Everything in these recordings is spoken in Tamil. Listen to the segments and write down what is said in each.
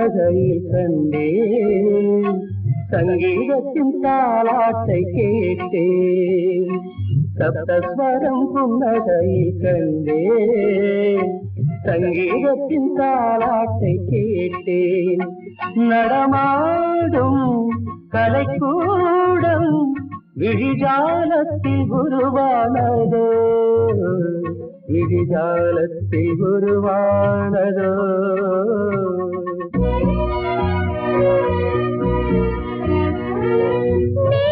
சப்தஸ்வரம் புன்னகையில் கண்டேன் சங்கீதத்தின் தாளாட்டை கேட்டேன் சப்தஸ்வரம் புன்னகையில் கண்டேன் சங்கீதத்தின் தாளாட்டை கேட்டேன் நடமாடும் கலைக்கூடம் விழிஜாலத்தில் உருவானதோ. விழிஜாலத்தில் உருவானதோ you.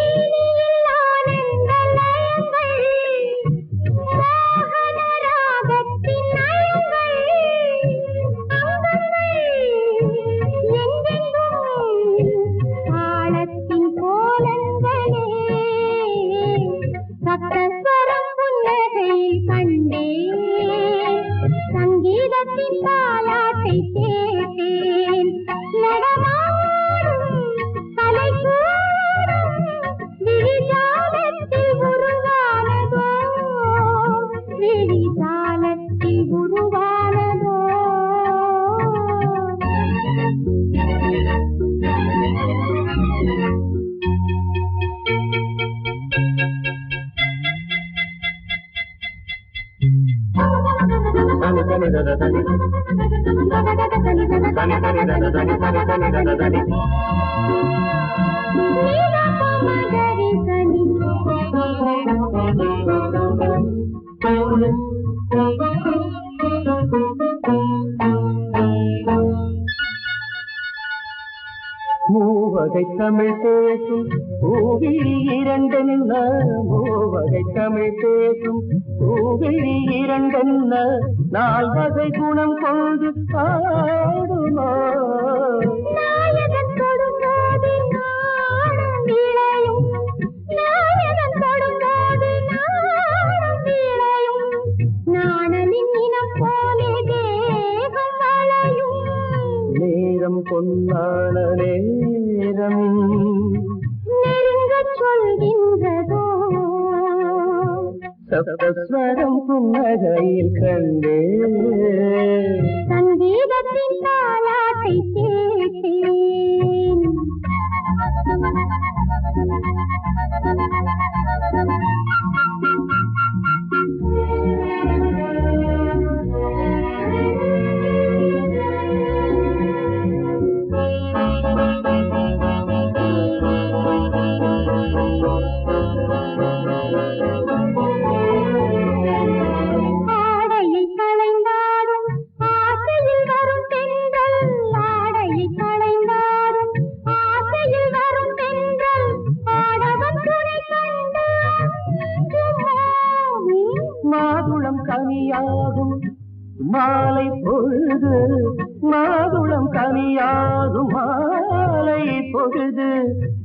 மூவகை தமிழ் பேசும் பூவிழி இரண்டென்ன மூவகை தமிழ் பேசும் பூவிழி இரண்டென்ன நால்வகை குணம் கொண்டு பாடுமா? சப்தஸ்வரம் புன்னகையில் கண்டே சங்கீதத்தின் தாலாட்டை கேட்டேன் பொழுது மாதுளம் கனியாகும் மாலை பொழுது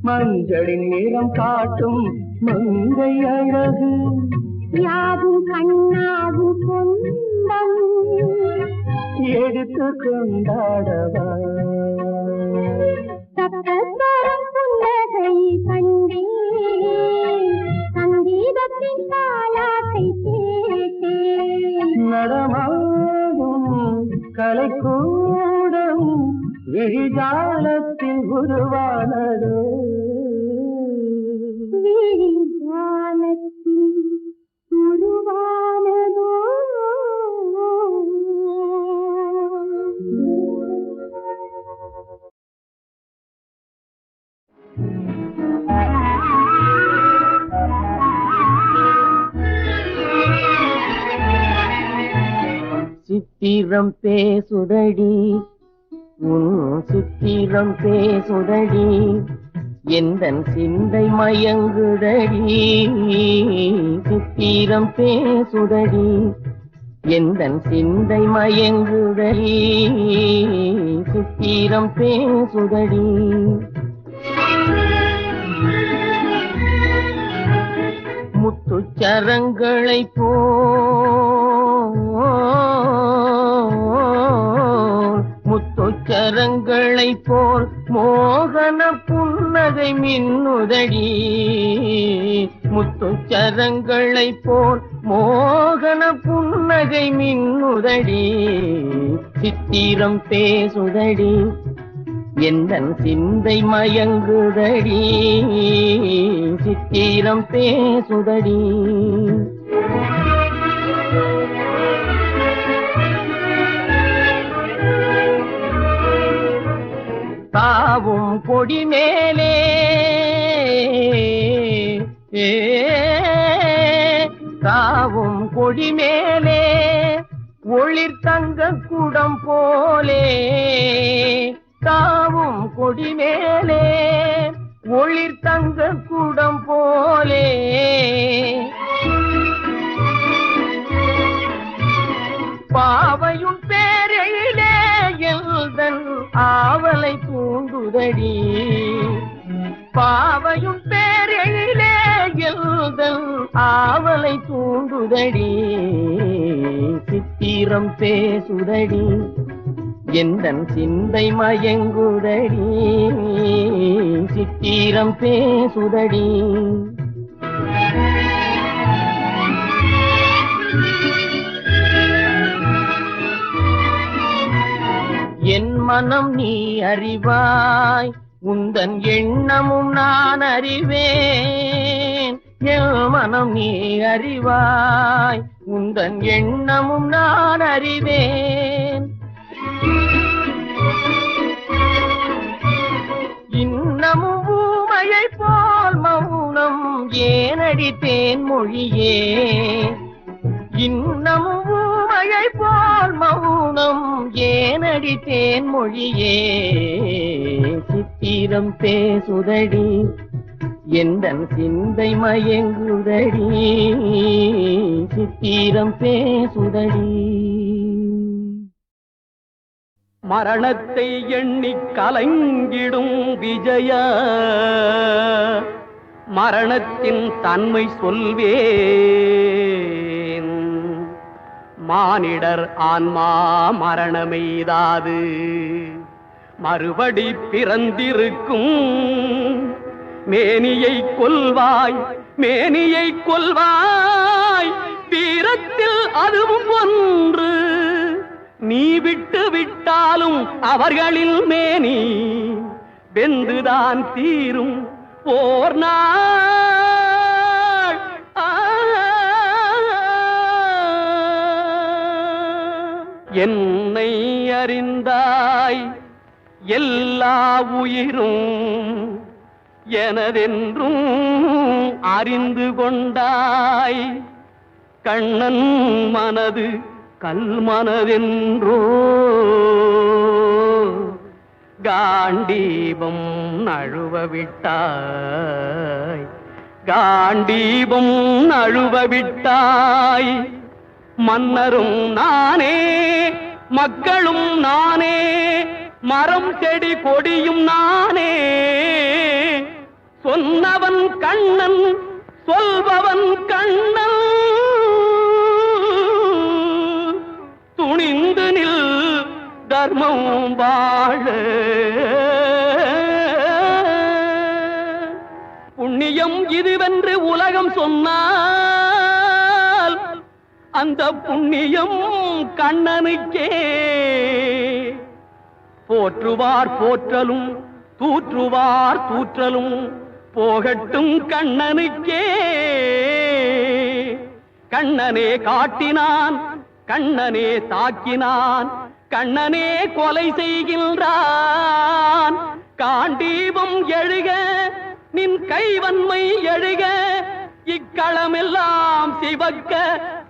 மஞ்சளின் நிறம் காட்டும் மங்கை அழகு. யாவும் கண்ணாவும் சொந்தம். எடுத்து கொண்டாடவா. சப்தஸ்வரம் புன்னகை கண்டேன் சங்கீதத்தின் தாலாட்டை நடமாடும் கலை கலைக்கூடம் விழிஜாலத்தில் உருவானதோ. விழிஜாலத்தில் உருவானதோ சித்திரம் பேசுதடி. உன் சித்திரம் பேசுதடி. எந்த சிந்தை மயங்குதடி. சித்திரம் பேசுதடி. எந்த சிந்தை மயங்குதடி. சித்திரம் பேசுதடி. முத்துச்சரங்களை போ. முத்துச்சரங்களை போல் மோகன புன்னகை மின்னுதடி. முத்துச்சரங்களை போல் மோகன புன்னகை மின்னுதடி. சித்திரம் பேசுதடி எந்தன் சிந்தை மயங்குதடி. சித்திரம் பேசுதடி. தாவும் கொடி மேலே. தாவும் கொடி மேலே. ஒளிர் தங்க குடம் போலே. தாவும் கொடி மேலே. ஒளிர் தங்க குடம் போலே. பாவையும் பேரையிலே எல்தன் ஆவலை பூங்குதடி பாவையும் பேரெழிலே எழுதல் ஆவலை தூண்டுதடி. சித்திரம் பேசுதடி எந்தன் சிந்தை மயங்குதடி. சித்திரம் பேசுதடி. மனம் நீ அறிவாய். உந்தன் எண்ணமும் நான் அறிவேன். என் மனம் நீ அறிவாய். உந்தன் எண்ணமும் நான் அறிவேன். இன்னமும் ஊமையை போல் மௌனம் ஏனடித்தேன் மொழியே இன்னமும் ஊமையை போல் மௌனம் ஏனடி தேன்மொழியே? சித்திரம் பேசுதடி எந்தன் சிந்தை மயங்குதடி? சித்திரம் பேசுதடி. மரணத்தை எண்ணி கலங்கிடும் விஜய மரணத்தின் தன்மை சொல்வே மானிடர் ஆன்மா மரணமெய்தாது. மறுபடி பிறந்திருக்கும் மேனியை கொல்வாய் மேனியை கொல்வாய். வீரத்தில் அதுவும் ஒன்று. நீ விட்டு விட்டாலும் அவர்களில் மேனி. வெந்துதான் தீரும் போர் நாள். என்னை அறிந்தாய். எல்லா உயிரும் எனதென்றும் அறிந்து கொண்டாய். கண்ணன் மனது கல் மனதென்றோ. காண்டீபம் நழுவ விட்டாய். காண்டீபம் நழுவ விட்டாய். மன்னரும் நானே மக்களும் நானே மரம் செடி கொடியும் நானே. சொன்னவன் கண்ணன் சொல்பவன் கண்ணன். துணிந்து நில் தர்மம் வாழ. புண்ணியம் இதுவென்று உலகம் சொன்னால் அந்த புண்ணியம் கண்ணனுக்கே. போற்றுவார் போற்றலும் தூற்றுவார் தூற்றலும் போகட்டும் கண்ணனுக்கே. கண்ணனே காட்டினான் கண்ணனே தாக்கினான் கண்ணனே கொலை செய்கின்றான். காண்டீபம் எழுக நின் கைவன்மை எழுக இக்களமெல்லாம் சிவக்க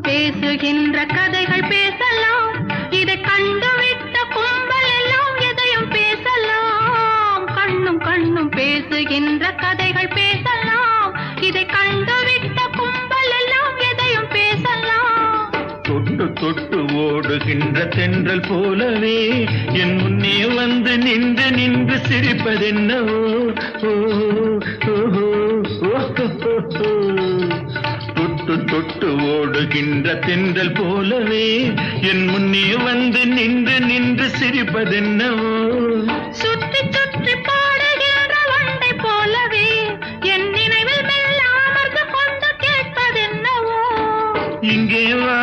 பேசுகின்ற கதைகள் பேசலாம். இதை கண்டுவிட்ட கும்பல் எல்லாம் எதையும் பேசலாம். கண்ணும் கண்ணும் பேசுகின்ற கதைகள் பேசலாம். இதை கண்டுவிட்ட கும்பல் எல்லாம் எதையும் பேசலாம். தொட்டு தொட்டு ஓடுகின்ற தென்றல் போலவே என் முன்னே வந்து நின்று நின்று சிரிப்பதென்னவோ? ஓஹோ ஓஹோ. தொட்டு தொட்டு ஓடுகின்ற தென்றல் போலவே என் முன்னே வந்து நின்று நின்று சிரிப்பதென்னவோ? சுற்றி சுற்றி பாடுகின்ற வண்டை போலவே என் நினைவில் கேட்பதென்னவோ? இங்கே வா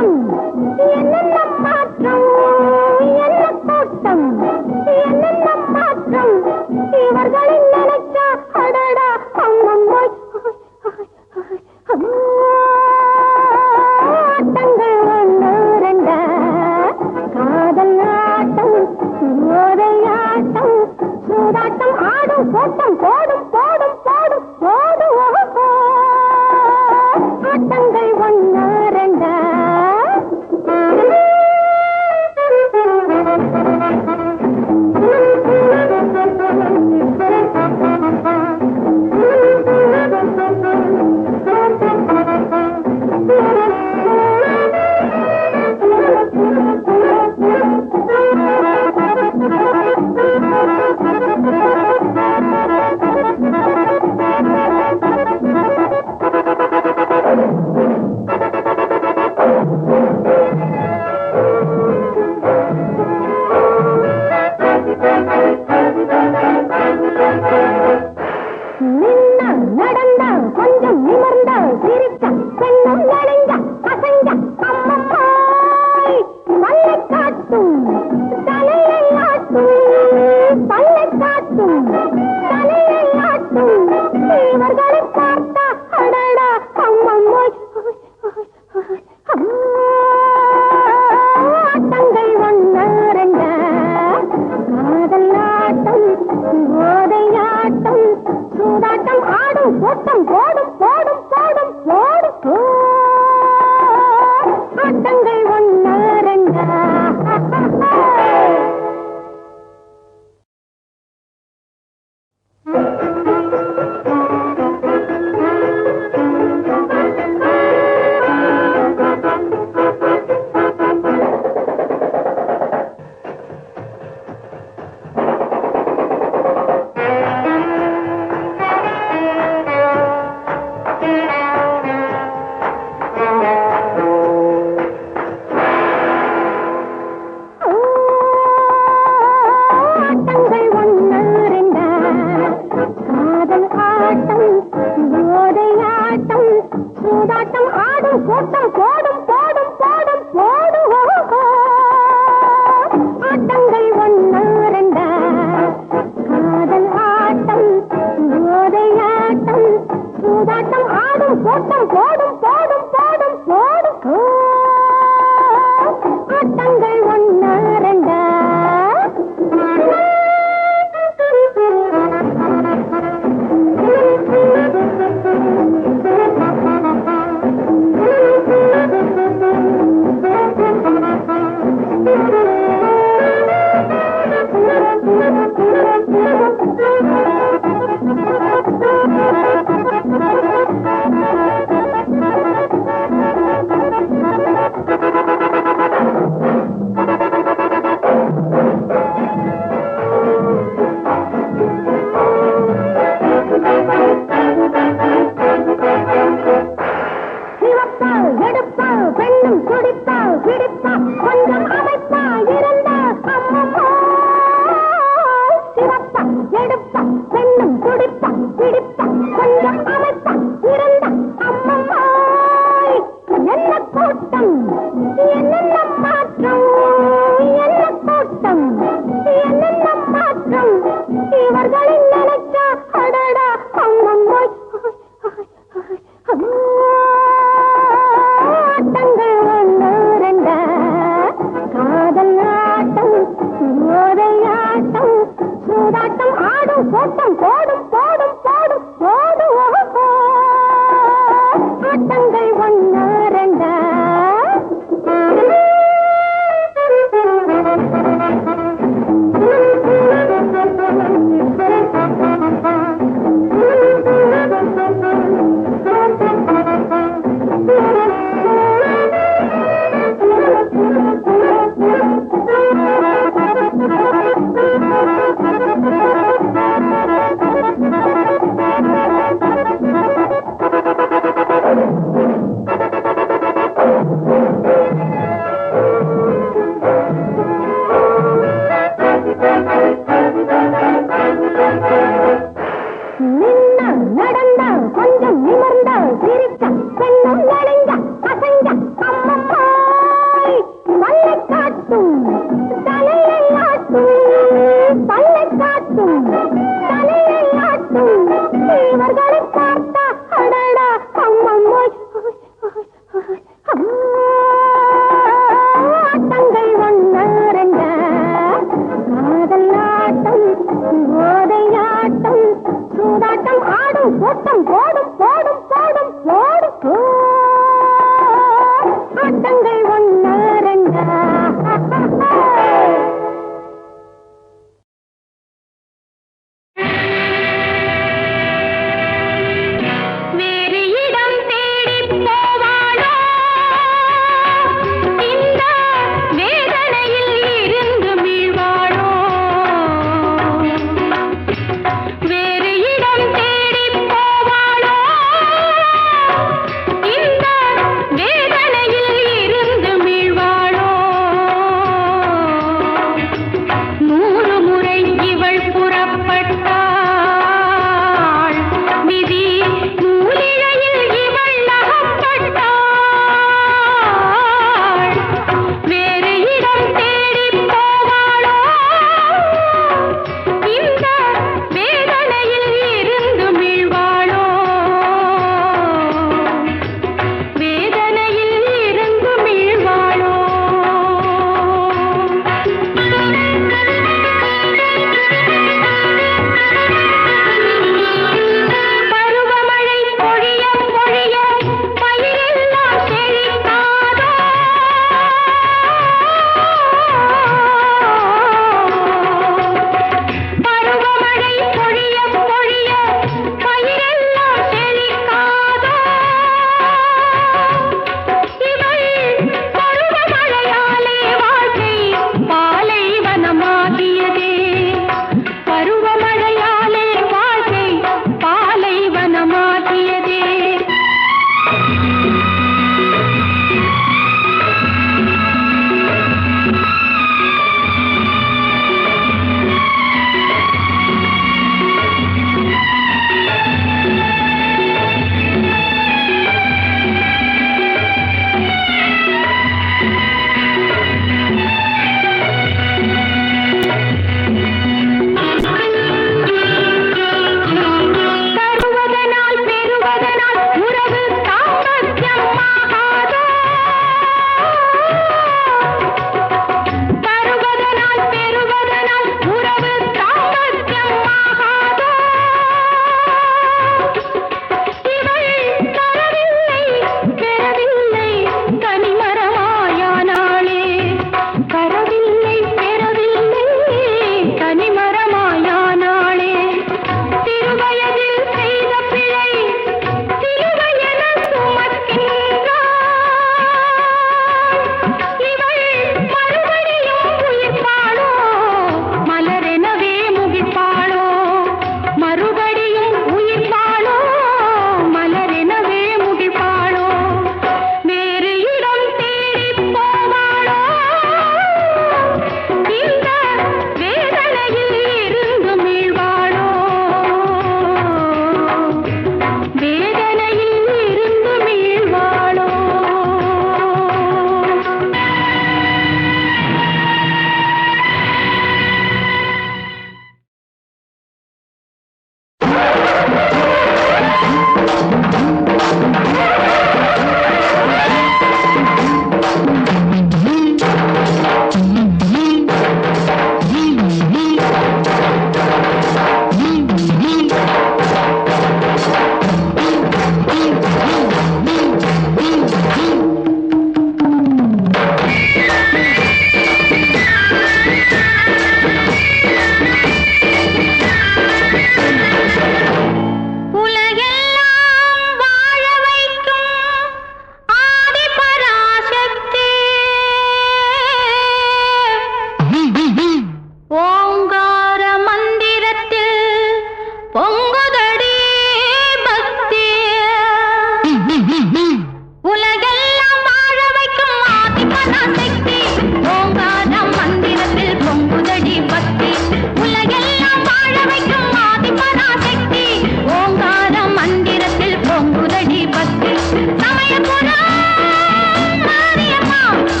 கூட்டம் ஓட்டம் என்ன மாற்றம்?